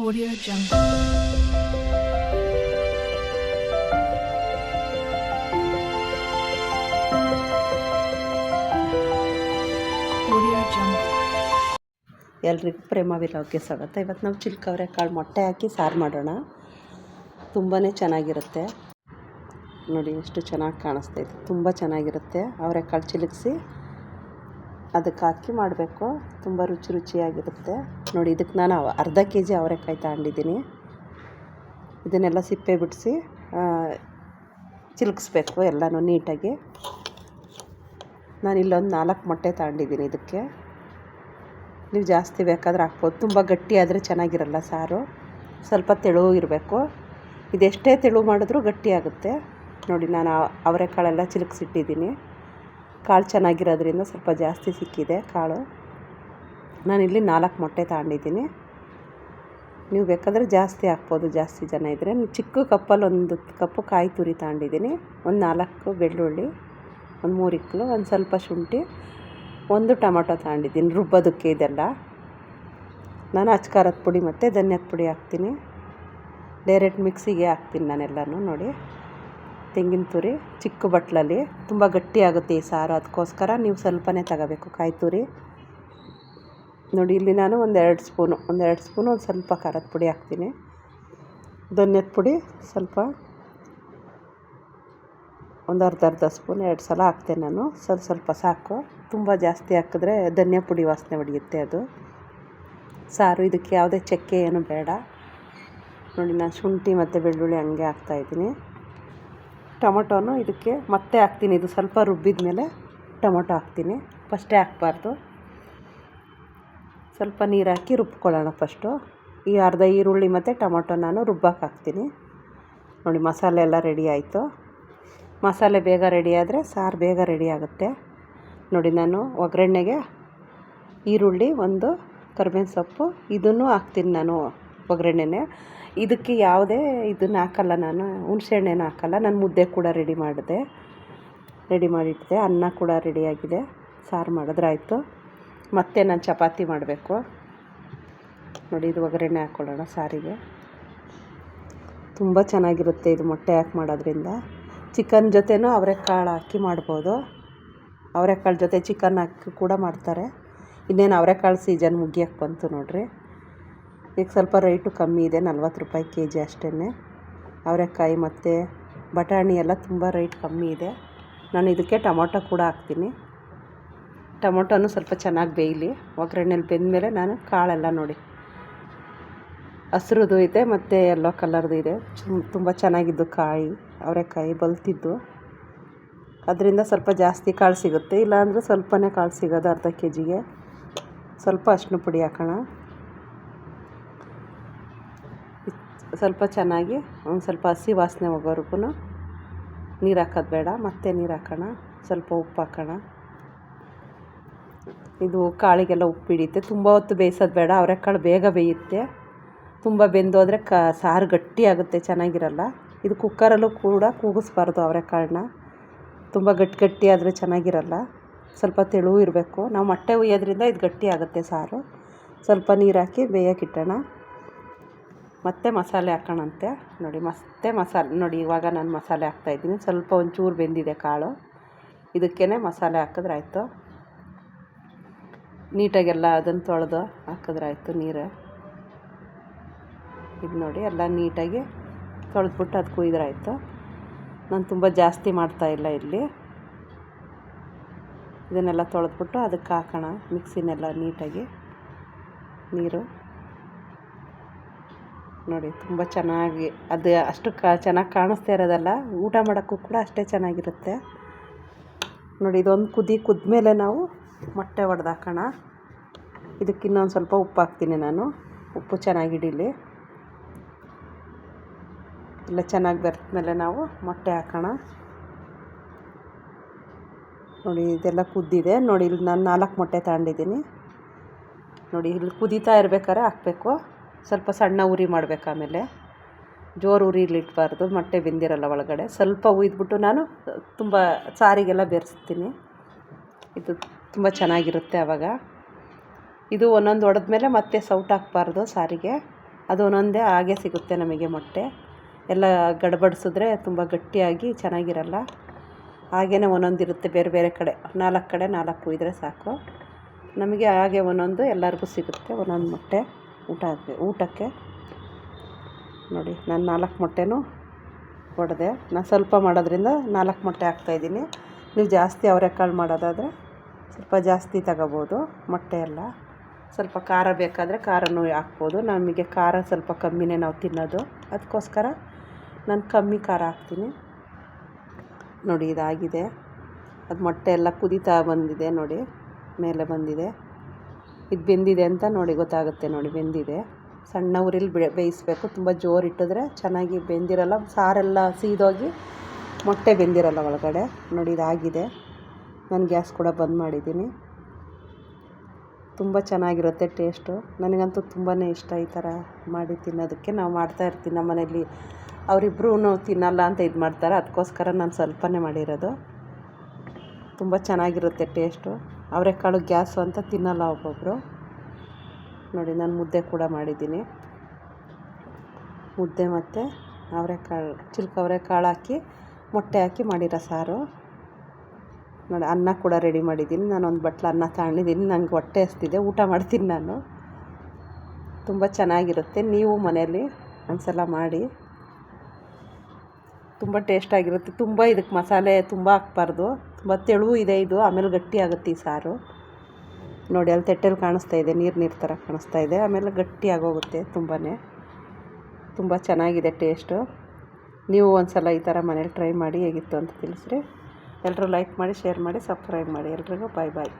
Audio Jungle. ಎಲ್ರಿಗೂ ಪ್ರೇಮ ವಿಲಾಗ್ಗೆ ಸ್ವಾಗತ. ಇವತ್ತು ನಾವು ಚಿಲ್ಕವರೆ ಕಾಳು ಮೊಟ್ಟೆ ಹಾಕಿ ಸಾರು ಮಾಡೋಣ. ತುಂಬಾ ಚೆನ್ನಾಗಿರುತ್ತೆ. ನೋಡಿ ಎಷ್ಟು ಚೆನ್ನಾಗಿ ಕಾಣಿಸ್ತೈತೆ ತುಂಬ ಚೆನ್ನಾಗಿರುತ್ತೆ. ಅವರೆಕಾಳು ಚಿಲುಕಿಸಿ ಅದಕ್ಕೆ ಹಾಕಿ ಮಾಡಬೇಕು. ತುಂಬ ರುಚಿ ರುಚಿಯಾಗಿರುತ್ತೆ. ನೋಡಿ, ಇದಕ್ಕೆ ನಾನು ಅರ್ಧ ಕೆ ಜಿ ಅವರೆಕಾಯಿ ತಗೊಂಡಿದ್ದೀನಿ. ಇದನ್ನೆಲ್ಲ ಸಿಪ್ಪೆ ಬಿಡಿಸಿ ಚಿಲುಕಿಸ್ಬೇಕು ಎಲ್ಲನೂ ನೀಟಾಗಿ. ನಾನು ಇಲ್ಲೊಂದು ನಾಲ್ಕು ಮೊಟ್ಟೆ ತಗೊಂಡಿದ್ದೀನಿ ಇದಕ್ಕೆ. ನೀವು ಜಾಸ್ತಿ ಬೇಕಾದರೆ ಹಾಕ್ಬೋದು. ತುಂಬ ಗಟ್ಟಿ ಆದರೆ ಚೆನ್ನಾಗಿರಲ್ಲ ಸಾರು. ಸ್ವಲ್ಪ ತೆಳು ಇರಬೇಕು. ಇದೆಷ್ಟೇ ತೆಳು ಮಾಡಿದ್ರೂ ಗಟ್ಟಿ ಆಗುತ್ತೆ. ನೋಡಿ, ನಾನು ಅವರೆಕಾಳೆಲ್ಲ ಚಿಲುಕ್ಸಿಟ್ಟಿದ್ದೀನಿ. ಕಾಳು ಚೆನ್ನಾಗಿರೋದ್ರಿಂದ ಸ್ವಲ್ಪ ಜಾಸ್ತಿ ಸಿಕ್ಕಿದೆ ಕಾಳು. ನಾನಿಲ್ಲಿ ನಾಲ್ಕು ಮೊಟ್ಟೆ ತಗೊಂಡಿದ್ದೀನಿ. ನೀವು ಬೇಕಾದರೆ ಜಾಸ್ತಿ ಹಾಕ್ಬೋದು, ಜಾಸ್ತಿ ಜನ ಇದ್ದರೆ ಚಿಕ್ಕ ಕಪ್ಪಲ್ಲಿ ಒಂದು ಕಪ್ಪು ಕಾಯಿ ತುರಿ ತಗೊಂಡಿದ್ದೀನಿ. ಒಂದು ನಾಲ್ಕು ಬೆಳ್ಳುಳ್ಳಿ, ಒಂದು ಮೂರು ಇಕ್ಕಲು ಒಂದು ಸ್ವಲ್ಪ ಶುಂಠಿ, ಒಂದು ಟೊಮಟೊ ತಗೊಂಡಿದ್ದೀನಿ. ರುಬ್ಬೋದಕ್ಕೆ ಇದೆಲ್ಲ. ನಾನು ಅಚ್ಕಾರದ ಪುಡಿ ಮತ್ತು ಧನ್ಯದ ಪುಡಿ ಹಾಕ್ತೀನಿ. ಡೈರೆಕ್ಟ್ ಮಿಕ್ಸಿಗೆ ಹಾಕ್ತೀನಿ ನಾನೆಲ್ಲನೂ ನೋಡಿ. ತೆಂಗಿನ ತುರಿ, ಚಿಕ್ಕ ಬಟ್ಲಲ್ಲಿ. ತುಂಬ ಗಟ್ಟಿಯಾಗುತ್ತೆ ಈ ಸಾರು. ಅದಕ್ಕೋಸ್ಕರ ನೀವು ಸ್ವಲ್ಪನೇ ತಗೋಬೇಕು ಕಾಯಿ ತುರಿ. ನೋಡಿ, ಇಲ್ಲಿ ನಾನು ಒಂದೆರಡು ಸ್ಪೂನು ಒಂದೆರಡು ಸ್ಪೂನು ಒಂದು ಸ್ವಲ್ಪ ಖಾರದ ಪುಡಿ ಹಾಕ್ತೀನಿ. ಧನ್ಯದ ಪುಡಿ ಸ್ವಲ್ಪ ಒಂದು ಅರ್ಧ ಅರ್ಧ ಸ್ಪೂನ್, ಎರಡು ಸಲ ಹಾಕ್ತೆ ನಾನು. ಸ್ವಲ್ಪ ಸ್ವಲ್ಪ ಸಾಕು. ತುಂಬ ಜಾಸ್ತಿ ಹಾಕಿದ್ರೆ ಧನ್ಯ ಪುಡಿ ವಾಸನೆ ಹೊಡೆಯುತ್ತೆ ಅದು. ಸಾರು, ಇದಕ್ಕೆ ಯಾವುದೇ ಚಕ್ಕೆ ಏನು ಬೇಡ. ನೋಡಿ, ನಾನು ಶುಂಠಿ ಮತ್ತು ಬೆಳ್ಳುಳ್ಳಿ ಹಂಗೆ ಹಾಕ್ತಾಯಿದ್ದೀನಿ ಟೊಮೊಟೊನು ಇದಕ್ಕೆ ಮತ್ತೆ ಹಾಕ್ತೀನಿ. ಇದು ಸ್ವಲ್ಪ ರುಬ್ಬಿದ ಮೇಲೆ ಟೊಮೊಟೊ ಹಾಕ್ತೀನಿ. ಫಸ್ಟೇ ಹಾಕ್ಬಾರ್ದು. ಸ್ವಲ್ಪ ನೀರು ಹಾಕಿ ರುಬ್ಕೊಳ್ಳೋಣ ಫಸ್ಟು ಈ ಅರ್ಧ ಈರುಳ್ಳಿ ಮತ್ತು ಟೊಮೊಟೊ ನಾನು ರುಬ್ಬಕ್ಕೆ ಹಾಕ್ತೀನಿ. ನೋಡಿ, ಮಸಾಲೆ ಎಲ್ಲ ರೆಡಿ ಆಯಿತು. ಮಸಾಲೆ ಬೇಗ ರೆಡಿ ಆದರೆ ಸಾರು ಬೇಗ ರೆಡಿ ಆಗುತ್ತೆ. ನೋಡಿ, ನಾನು ಒಗ್ಗರಣೆಗೆ ಈರುಳ್ಳಿ, ಒಂದು ಕರ್ಬೇವಿನ ಸೊಪ್ಪು, ಇದನ್ನು ಹಾಕ್ತೀನಿ ನಾನು ಒಗ್ಗರಣೆನೆ. ಇದಕ್ಕೆ ಯಾವುದೇ ಇದನ್ನು ಹಾಕಲ್ಲ ನಾನು, ಹುಣಸೆಹಣ್ಣೇನು ಹಾಕಲ್ಲ, ನಾನು ಮುದ್ದೆ ಕೂಡ ರೆಡಿ ಮಾಡಿದೆ. ರೆಡಿ ಮಾಡಿಟ್ಟಿದೆ ಅನ್ನ ಕೂಡ ರೆಡಿಯಾಗಿದೆ ಸಾರು ಮಾಡಿದ್ರೆ ಆಯಿತು ಮತ್ತೆ ನಾನು ಚಪಾತಿ ಮಾಡಬೇಕು. ನೋಡಿ, ಇದು ಒಗ್ಗರಣೆ ಹಾಕ್ಕೊಳ್ಳೋಣ ಸಾರಿಗೆ. ತುಂಬ ಚೆನ್ನಾಗಿರುತ್ತೆ ಇದು ಮೊಟ್ಟೆ ಹಾಕಿ ಮಾಡೋದ್ರಿಂದ. ಚಿಕನ್ ಜೊತೆನೂ ಅವರೆಕಾಳು ಹಾಕಿ ಮಾಡ್ಬೋದು. ಅವರೆಕಾಳು ಜೊತೆ ಚಿಕನ್ ಹಾಕಿ ಕೂಡ ಮಾಡ್ತಾರೆ. ಇನ್ನೇನು ಅವರೆಕಾಳು ಸೀಸನ್ ಮುಗಿಯೋಕ್ಕೆ ಬಂತು ನೋಡಿರಿ. ಈಗ ಸ್ವಲ್ಪ ರೇಟು ಕಮ್ಮಿ ಇದೆ, ನಲ್ವತ್ತು ರೂಪಾಯಿ ಕೆ ಜಿ ಅಷ್ಟೇ ಅವರೆಕಾಯಿ ಮತ್ತು ಬಟಾಣಿ ಎಲ್ಲ ತುಂಬ ರೇಟ್ ಕಮ್ಮಿ ಇದೆ. ನಾನು ಇದಕ್ಕೆ ಟೊಮೊಟೊ ಕೂಡ ಹಾಕ್ತೀನಿ. ಟೊಮೊಟೊನು ಸ್ವಲ್ಪ ಚೆನ್ನಾಗಿ ಬೇಯಲಿ. ಒಗ್ಗರಣೆಲಿ ಬೆಂದಮೇಲೆ ನಾನು ಕಾಳೆಲ್ಲ ನೋಡಿ. ಹಸ್ರದ್ದು ಇದೆ ಮತ್ತು ಎಲ್ಲೋ ಕಲರ್ದು ಇದೆ. ತುಂಬ ಚೆನ್ನಾಗಿದ್ದು ಕಾಯಿ, ಅವರೆಕಾಯಿ ಬಲ್ತಿದ್ದು. ಅದರಿಂದ ಸ್ವಲ್ಪ ಜಾಸ್ತಿ ಕಾಳು ಸಿಗುತ್ತೆ. ಇಲ್ಲಾಂದರೆ ಸ್ವಲ್ಪನೇ ಕಾಳು ಸಿಗೋದು ಅರ್ಧ ಕೆ ಜಿಗೆ ಸ್ವಲ್ಪ ಅಷ್ಟು ಪುಡಿ ಹಾಕೋಣ. ಸ್ವಲ್ಪ ಚೆನ್ನಾಗಿ ಒಂದು ಸ್ವಲ್ಪ ಹಸಿ ವಾಸನೆ ಹೋಗೋವರೆಗೂ ನೀರು ಹಾಕೋದು ಬೇಡ. ಮತ್ತೆ ನೀರು ಹಾಕೋಣ. ಸ್ವಲ್ಪ ಉಪ್ಪು ಹಾಕೋಣ. ಇದು ಕಾಳಿಗೆಲ್ಲ ಉಪ್ಪು ಹಿಡಿಯುತ್ತೆ. ತುಂಬ ಹೊತ್ತು ಬೇಯಿಸೋದು ಬೇಡ ಅವರೆಕಾಳು ಬೇಗ ಬೇಯುತ್ತೆ. ತುಂಬ ಬೆಂದೋದ್ರೆ ಕ, ಸಾರು ಗಟ್ಟಿಯಾಗುತ್ತೆ ಚೆನ್ನಾಗಿರಲ್ಲ. ಇದು ಕುಕ್ಕರಲ್ಲೂ ಕೂಡ ಕೂಗಿಸ್ಬಾರ್ದು ಅವರೆಕಾಳನ್ನ ತುಂಬ ಗಟ್ಟಿ ಗಟ್ಟಿ ಆದರೆ ಚೆನ್ನಾಗಿರಲ್ಲ. ಸ್ವಲ್ಪ ತೆಳು ಇರಬೇಕು. ನಾವು ಮೊಟ್ಟೆ ಹುಯ್ಯೋದ್ರಿಂದ ಇದು ಗಟ್ಟಿ ಆಗುತ್ತೆ ಸಾರು. ಸ್ವಲ್ಪ ನೀರು ಹಾಕಿ ಬೇಯೋಕ್ಕಿಟ್ಟೋಣ ಮತ್ತೆ ಮಸಾಲೆ ಹಾಕೋಣಂತೆ. ನೋಡಿ, ಮತ್ತೆ ಮಸಾಲೆ, ನೋಡಿ, ಇವಾಗ ನಾನು ಮಸಾಲೆ ಹಾಕ್ತಾಯಿದ್ದೀನಿ ಸ್ವಲ್ಪ ಒಂಚೂರು ಬೆಂದಿದೆ ಕಾಳು. ಇದಕ್ಕೇ ಮಸಾಲೆ ಹಾಕಿದ್ರೆ ಆಯಿತು. ನೀಟಾಗೆಲ್ಲ ಅದನ್ನು ತೊಳೆದು ಹಾಕಿದ್ರೆ ಆಯಿತು ನೀರು. ಇದು ನೋಡಿ ಎಲ್ಲ ನೀಟಾಗಿ ತೊಳೆದ್ಬಿಟ್ಟು ಅದು ಕುಯ್ದ್ರಾಯ್ತು. ನಾನು ತುಂಬ ಜಾಸ್ತಿ ಮಾಡ್ತಾಯಿಲ್ಲ ಇಲ್ಲಿ ಇದನ್ನೆಲ್ಲ ತೊಳೆದ್ಬಿಟ್ಟು ಅದಕ್ಕೆ ಹಾಕೋಣ ಮಿಕ್ಸಿನೆಲ್ಲ ನೀಟಾಗಿ. ನೀರು. ನೋಡಿ ತುಂಬ ಚೆನ್ನಾಗಿ ಅದು ಅಷ್ಟು ಕ ಚೆನ್ನಾಗಿ ಕಾಣಿಸ್ತಾ ಇರೋದಲ್ಲ, ಊಟ ಮಾಡೋಕ್ಕೂ ಕೂಡ ಅಷ್ಟೇ ಚೆನ್ನಾಗಿರುತ್ತೆ. ನೋಡಿ ಇದೊಂದು ಕುದಿ ಕುದ್ಮೇಲೆ ನಾವು ಮೊಟ್ಟೆ ಒಡೆದು ಹಾಕೋಣ ಇದಕ್ಕೆ ಇನ್ನೊಂದು ಸ್ವಲ್ಪ ಉಪ್ಪು ಹಾಕ್ತೀನಿ ನಾನು. ಉಪ್ಪು ಚೆನ್ನಾಗಿ ಹಿಡೀಲಿ. ಎಲ್ಲ ಚೆನ್ನಾಗಿ ಬೆರೆತ್ಮೇಲೆ ನಾವು ಮೊಟ್ಟೆ ಹಾಕೋಣ. ನೋಡಿ, ಇದೆಲ್ಲ ಕುದ್ದಿದೆ. ನೋಡಿ, ಇಲ್ಲಿ ನಾನು ನಾಲ್ಕು ಮೊಟ್ಟೆ ತಗೊಂಡಿದ್ದೀನಿ. ನೋಡಿ, ಇಲ್ಲಿ ಕುದೀತಾ ಇರ್ಬೇಕಾದ್ರೆ ಹಾಕಬೇಕು. ಸ್ವಲ್ಪ ಸಣ್ಣ ಉರಿ ಮಾಡಬೇಕು ಆಮೇಲೆ. ಜೋರು ಉರಿಲಿ ಇಟ್ಬಾರ್ದು ಮೊಟ್ಟೆ ಬೆಂದಿರಲ್ಲ ಒಳಗಡೆ. ಸ್ವಲ್ಪ ಉಯ್ದುಬಿಟ್ಟು ನಾನು ತುಂಬ ಸಾರಿಗೆಲ್ಲ ಬೆರೆಸ್ತೀನಿ. ಇದು ತುಂಬ ಚೆನ್ನಾಗಿರುತ್ತೆ ಆವಾಗ ಇದು ಒಂದೊಂದು ಒಡೆದ ಮೇಲೆ ಮತ್ತೆ ಸೌಟ್ ಹಾಕ್ಬಾರ್ದು ಸಾರಿಗೆ. ಅದು ಒಂದೊಂದೇ ಹಾಗೆ ಸಿಗುತ್ತೆ ನಮಗೆ ಮೊಟ್ಟೆ. ಎಲ್ಲ ಗಡ್ಬಡಿಸಿದ್ರೆ ತುಂಬ ಗಟ್ಟಿಯಾಗಿ ಚೆನ್ನಾಗಿರಲ್ಲ. ಹಾಗೆಯೇ ಒಂದೊಂದಿರುತ್ತೆ ಬೇರೆ ಬೇರೆ ಕಡೆ. ನಾಲ್ಕು ಕಡೆ ನಾಲ್ಕು ಇದ್ದರೆ ಸಾಕು. ನಮಗೆ ಹಾಗೆ ಒಂದೊಂದು ಎಲ್ಲರಿಗೂ ಸಿಗುತ್ತೆ ಒಂದೊಂದು ಮೊಟ್ಟೆ. ಊಟ ಊಟಕ್ಕೆ. ನೋಡಿ, ನಾನು ನಾಲ್ಕು ಮೊಟ್ಟೆನೂ ಹೊಡೆದೆ ನಾನು ಸ್ವಲ್ಪ ಮಾಡೋದ್ರಿಂದ ನಾಲ್ಕು ಮೊಟ್ಟೆ ಹಾಕ್ತಾಯಿದ್ದೀನಿ ನೀವು ಜಾಸ್ತಿ ಅವರೆಕಾಳು ಮಾಡೋದಾದರೆ ಸ್ವಲ್ಪ ಜಾಸ್ತಿ ತಗೋಬೋದು. ಮೊಟ್ಟೆ ಎಲ್ಲ. ಸ್ವಲ್ಪ ಖಾರ ಬೇಕಾದರೆ ಖಾರನೂ ಹಾಕ್ಬೋದು. ನಮಗೆ ಖಾರ ಸ್ವಲ್ಪ ಕಮ್ಮಿನೇ ನಾವು ತಿನ್ನೋದು. ಅದಕ್ಕೋಸ್ಕರ ನಾನು ಕಮ್ಮಿ ಖಾರ ಹಾಕ್ತೀನಿ. ನೋಡಿ, ಇದಾಗಿದೆ. ಅದು ಮೊಟ್ಟೆ ಎಲ್ಲ ಕುದೀತಾ ಬಂದಿದೆ ನೋಡಿ. ಮೇಲೆ ಬಂದಿದೆ. ಇದು ಬೆಂದಿದೆ ಅಂತ ನೋಡಿ, ಗೊತ್ತಾಗುತ್ತೆ ನೋಡಿ, ಬೆಂದಿದೆ. ಸಣ್ಣ ಉರಿಲಿ ಬೆ, ಬೇಯಿಸ್ಬೇಕು. ತುಂಬ ಜೋರು ಇಟ್ಟಿದ್ರೆ ಚೆನ್ನಾಗಿ ಬೆಂದಿರಲ್ಲ. ಸಾರೆಲ್ಲ ಸೀದೋಗಿ ಮೊಟ್ಟೆ ಬೆಂದಿರಲ್ಲ ಒಳಗಡೆ. ನೋಡಿ, ಇದಾಗಿದೆ. ನಾನು ಗ್ಯಾಸ್ ಕೂಡ ಬಂದ್ ಮಾಡಿದ್ದೀನಿ. ತುಂಬ ಚೆನ್ನಾಗಿರುತ್ತೆ ಟೇಸ್ಟು. ನನಗಂತೂ ತುಂಬಾ ಇಷ್ಟ ಈ ಥರ ಮಾಡಿ ತಿನ್ನೋದಕ್ಕೆ. ನಾವು ಮಾಡ್ತಾಯಿರ್ತೀವಿ ನಮ್ಮ ಮನೆಯಲ್ಲಿ ಅವರಿಬ್ರೂ ತಿನ್ನಲ್ಲ ಅಂತ ಇದು ಮಾಡ್ತಾರೆ. ಅದಕ್ಕೋಸ್ಕರ ನಾನು ಸ್ವಲ್ಪನೇ ಮಾಡಿರೋದು. ತುಂಬ ಚೆನ್ನಾಗಿರುತ್ತೆ ಟೇಸ್ಟು. ಅವರೆಕಾಳು ಗ್ಯಾಸು ಅಂತ ತಿನ್ನಲ್ಲ ಒಬ್ಬೊಬ್ಬರು ನೋಡಿ, ನಾನು ಮುದ್ದೆ ಕೂಡ ಮಾಡಿದ್ದೀನಿ. ಮುದ್ದೆ ಮತ್ತು ಅವರೆಕಾಳು, ಚಿಲ್ಕ ಅವರೆಕಾಳು ಹಾಕಿ, ಮೊಟ್ಟೆ ಹಾಕಿ ಮಾಡಿರೋ ಸಾರು. ನೋಡಿ ಅನ್ನ ಕೂಡ ರೆಡಿ ಮಾಡಿದ್ದೀನಿ. ನಾನು ಒಂದು ಬಟ್ಲು ಅನ್ನ ತಗೊಂಡಿದ್ದೀನಿ. ನಂಗೆ ಹೊಟ್ಟೆ ಹಸ್ತಿದೆ. ಊಟ ಮಾಡ್ತೀನಿ ನಾನು. ತುಂಬ ಚೆನ್ನಾಗಿರುತ್ತೆ. ನೀವು ಮನೆಯಲ್ಲಿ ಒಂದ್ಸಲ ಮಾಡಿ. ತುಂಬ ಟೇಸ್ಟಾಗಿರುತ್ತೆ ತುಂಬ ಇದಕ್ಕೆ ಮಸಾಲೆ ತುಂಬ ಹಾಕ್ಬಾರ್ದು. ತುಂಬ ತೆಳು ಇದೆ ಇದು. ಆಮೇಲೆ ಗಟ್ಟಿ ಆಗುತ್ತೆ ಈ ಸಾರು. ನೋಡಿ, ಅಲ್ಲಿ ತೆಟ್ಟೆಲಿ ಕಾಣಿಸ್ತಾ ಇದೆ. ನೀರು ನೀರು ಥರ ಕಾಣಿಸ್ತಾ ಇದೆ. ಆಮೇಲೆ ಗಟ್ಟಿ ಆಗೋಗುತ್ತೆ ತುಂಬಾ ತುಂಬ ಚೆನ್ನಾಗಿದೆ ಟೇಸ್ಟು ನೀವು ಒಂದು ಸಲ ಈ ಥರ ಮನೇಲಿ ಟ್ರೈ ಮಾಡಿ ಹೇಗಿತ್ತು ಅಂತ ತಿಳಿಸ್ರಿ. ಎಲ್ಲರೂ ಲೈಕ್ ಮಾಡಿ ಶೇರ್ ಮಾಡಿ ಸಬ್ಸ್ಕ್ರೈಬ್ ಮಾಡಿ. ಎಲ್ರಿಗೂ ಬಾಯ್ ಬಾಯ್